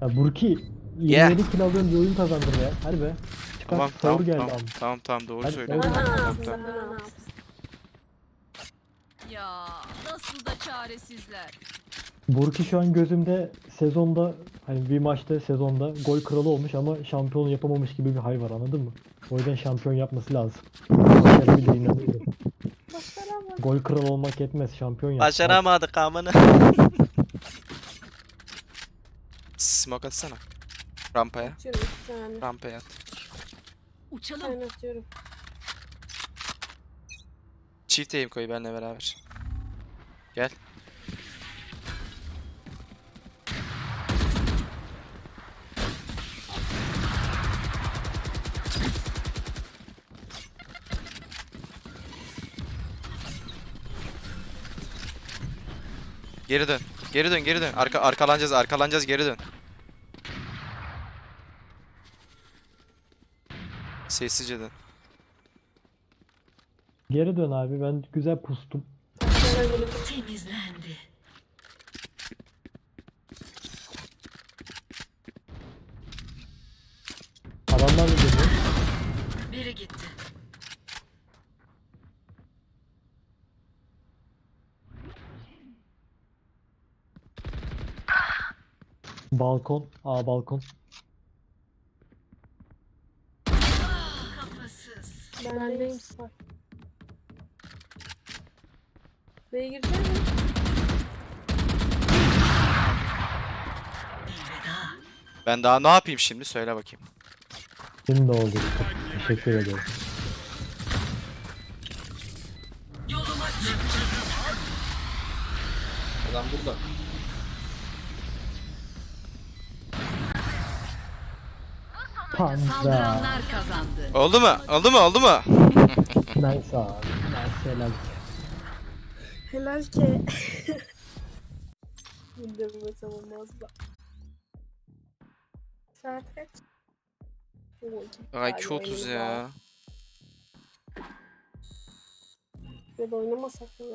Ya Burki 27 kill alıyorsun bir oyun kazandın ya. Hadi be. Çıkar Tamam tamam geldi tamam, abi. tamam tamam doğru Hadi, söylüyorsun. hadi. Tamam, tamam? Ya nasıl da çaresizler. Burki şu an gözümde sezonda hani bir maçta sezonda gol kralı olmuş ama şampiyon yapamamış gibi bir hay var anladın mı? O yüzden şampiyon yapması lazım. Gol kralı olmak yetmez şampiyon yap. Başaramadık amına. Smoke atsana. Rampaya. Atıyorum iki tane. Rampaya at. Bir Uçalım. tane atıyorum. Çift aim koy benimle beraber. Gel. Geri dön. Geri dön, geri dön. Arka arkalanacağız, arkalanacağız, geri dön. Sessizce dön. Geri dön abi ben güzel pustum. Temizlendi. Adamlar mı geliyor? Biri gitti. Balkon. Aa balkon. Sar. B'ye girecek mi? Ben daha ne yapayım şimdi? Söyle bakayım. Şimdi oldu. Teşekkür ederim. Adam burada. Panza. Saldıranlar kazandı. Oldu mu? Oldu mu? Oldu mu? Nice abi. Nice helal. Helal ki. İndirmesem olmaz da. Saat kaç? Oo, iki Ay tane 2.30 oyunum ya. var. Ya da oynamasak mı?